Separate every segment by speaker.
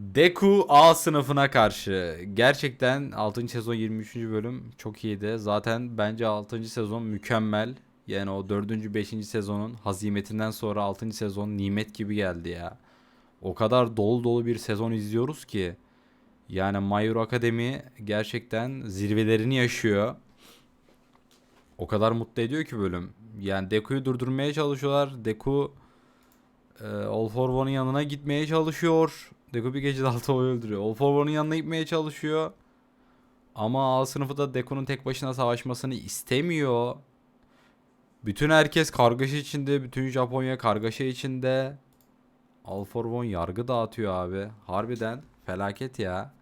Speaker 1: Deku A sınıfına karşı. Gerçekten 6. sezon 23. bölüm çok iyiydi. Zaten bence 6. sezon mükemmel. Yani o 4. 5. sezonun hazimetinden sonra 6. sezon nimet gibi geldi ya. O kadar dolu dolu bir sezon izliyoruz ki. Yani My Hero Academy gerçekten zirvelerini yaşıyor. O kadar mutlu ediyor ki bölüm. Yani Deku'yu durdurmaya çalışıyorlar. Deku e, All for One'ın yanına gitmeye çalışıyor. Deku bir gecede altı oy öldürüyor. All for One'ın yanına gitmeye çalışıyor. Ama A sınıfı da Deku'nun tek başına savaşmasını istemiyor. Bütün herkes kargaşa içinde. Bütün Japonya kargaşa içinde. All for One yargı dağıtıyor abi. Harbiden felaket ya.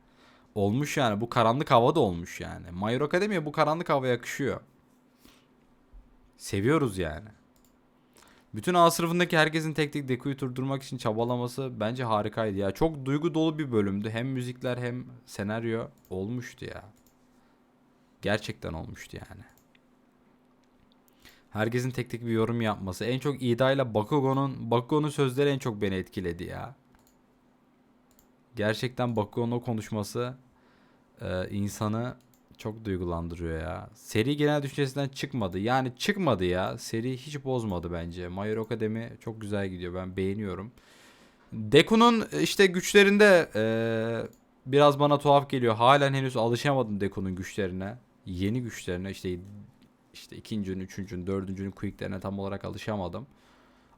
Speaker 1: Olmuş yani. Bu karanlık hava da olmuş yani. My Hero Academy'ye bu karanlık hava yakışıyor. Seviyoruz yani. Bütün A sınıfındaki herkesin tek tek Deku'yu durdurmak için çabalaması bence harikaydı ya. Çok duygu dolu bir bölümdü. Hem müzikler hem senaryo olmuştu ya. Gerçekten olmuştu yani. Herkesin tek tek bir yorum yapması. En çok Ida ile Bakugo'nun Bakugo'nun sözleri en çok beni etkiledi ya. Gerçekten Bakugo'nun o konuşması e, insanı çok duygulandırıyor ya. Seri genel düşüncesinden çıkmadı. Yani çıkmadı ya. Seri hiç bozmadı bence. My Hero çok güzel gidiyor. Ben beğeniyorum. Deku'nun işte güçlerinde eee, biraz bana tuhaf geliyor. Halen henüz alışamadım Deku'nun güçlerine. Yeni güçlerine işte işte ikincinin, üçüncünün, dördüncünün quicklerine tam olarak alışamadım.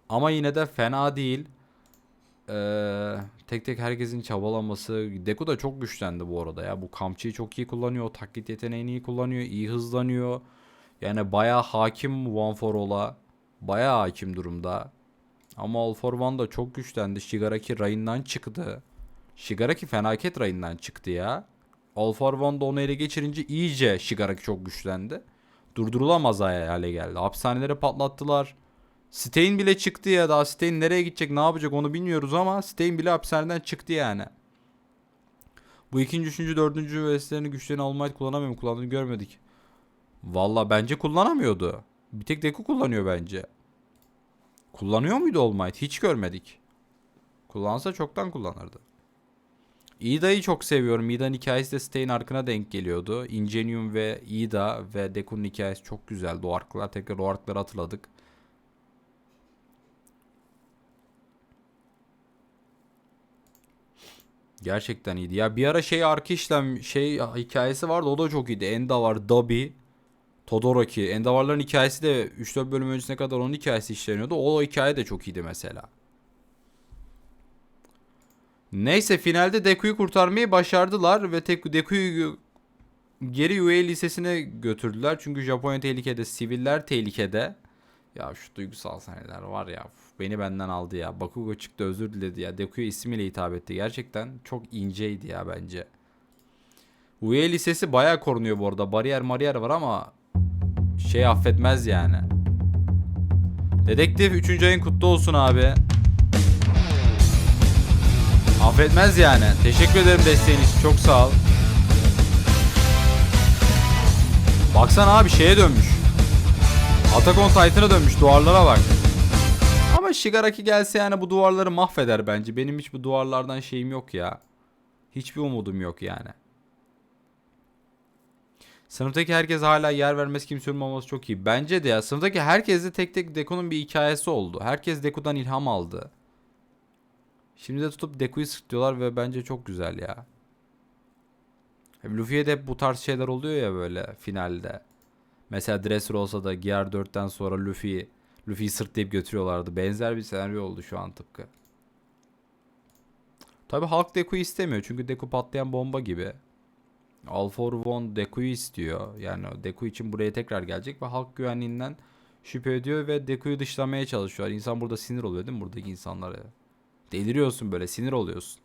Speaker 1: Ama yine de fena değil. Eee, tek tek herkesin çabalaması. Deku da çok güçlendi bu arada ya. Bu kamçıyı çok iyi kullanıyor. Taklit yeteneğini iyi kullanıyor. iyi hızlanıyor. Yani bayağı hakim One for All'a. Bayağı hakim durumda. Ama All for One da çok güçlendi. Shigaraki rayından çıktı. Shigaraki fenaket rayından çıktı ya. All for One da onu ele geçirince iyice Shigaraki çok güçlendi. Durdurulamaz hale geldi. Hapishaneleri patlattılar. Stein bile çıktı ya daha Stein nereye gidecek ne yapacak onu bilmiyoruz ama Stein bile hapishaneden çıktı yani. Bu ikinci, üçüncü, dördüncü vesilerini güçlerini Might kullanamıyor mu? Kullandığını görmedik. Valla bence kullanamıyordu. Bir tek Deku kullanıyor bence. Kullanıyor muydu All Might? Hiç görmedik. Kullansa çoktan kullanırdı. Ida'yı çok seviyorum. Ida'nın hikayesi de Stein arkına denk geliyordu. Ingenium ve Ida ve Deku'nun hikayesi çok güzeldi. O arklar tekrar o arkları hatırladık. Gerçekten iyiydi. Ya bir ara şey arka işlem şey hikayesi vardı o da çok iyiydi. Enda var, Dabi, Todoroki. Endavarların hikayesi de 3-4 bölüm öncesine kadar onun hikayesi işleniyordu. O hikaye de çok iyiydi mesela. Neyse finalde Deku'yu kurtarmayı başardılar ve Deku'yu geri UA lisesine götürdüler. Çünkü Japonya tehlikede, siviller tehlikede. Ya şu duygusal sahneler var ya beni benden aldı ya. Bakugo çıktı özür diledi ya. Deku'ya ismiyle hitap etti. Gerçekten çok inceydi ya bence. UA lisesi bayağı korunuyor bu arada. Bariyer mariyer var ama şey affetmez yani. Dedektif 3. ayın kutlu olsun abi. Affetmez yani. Teşekkür ederim desteğin için. Çok sağ ol. Baksana abi şeye dönmüş. Attack on Titan'a dönmüş. Duvarlara bak. Ama Shigaraki gelse yani bu duvarları mahveder bence. Benim hiç bu duvarlardan şeyim yok ya. Hiçbir umudum yok yani. Sınıftaki herkes hala yer vermesi kimse olmaması çok iyi. Bence de ya. Sınıftaki herkes de tek tek Deku'nun bir hikayesi oldu. Herkes Deku'dan ilham aldı. Şimdi de tutup Deku'yu sırtlıyorlar ve bence çok güzel ya. Luffy'ye de hep bu tarz şeyler oluyor ya böyle finalde. Mesela Dressrosa da Gear 4'ten sonra Luffy Luffy'yi sırtlayıp götürüyorlardı. Benzer bir senaryo oldu şu an tıpkı. Tabi halk Deku'yu istemiyor çünkü Deku patlayan bomba gibi. All for One Deku'yu istiyor. Yani Deku için buraya tekrar gelecek ve halk güvenliğinden şüphe ediyor ve Deku'yu dışlamaya çalışıyor. İnsan burada sinir oluyor değil mi buradaki insanlara? Deliriyorsun böyle sinir oluyorsun.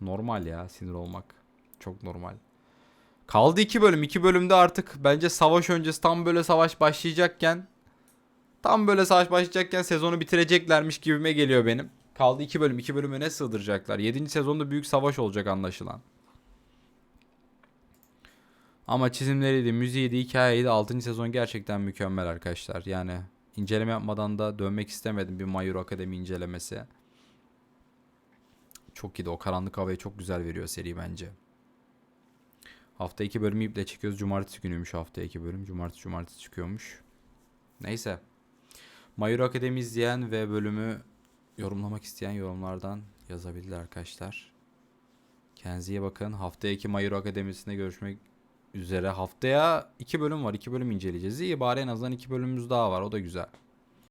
Speaker 1: Normal ya sinir olmak. Çok normal. Kaldı iki bölüm. İki bölümde artık bence savaş öncesi tam böyle savaş başlayacakken tam böyle savaş başlayacakken sezonu bitireceklermiş gibime geliyor benim. Kaldı iki bölüm. iki bölüme ne sığdıracaklar? Yedinci sezonda büyük savaş olacak anlaşılan. Ama çizimleriydi, müziğiydi, hikayeydi. 6. sezon gerçekten mükemmel arkadaşlar. Yani inceleme yapmadan da dönmek istemedim bir My Hero Academy incelemesi. çok iyi de o karanlık havayı çok güzel veriyor seri bence. Hafta 2 bölümü iple çekiyoruz. Cumartesi günüymüş hafta 2 bölüm. Cumartesi cumartesi çıkıyormuş. Neyse. My Hero Academy izleyen ve bölümü yorumlamak isteyen yorumlardan yazabilirler arkadaşlar. Kendinize bakın. Haftaya 2 My Hero Akademisi'nde görüşmek üzere. Haftaya 2 bölüm var. 2 bölüm inceleyeceğiz. İyi bari en azından 2 bölümümüz daha var. O da güzel.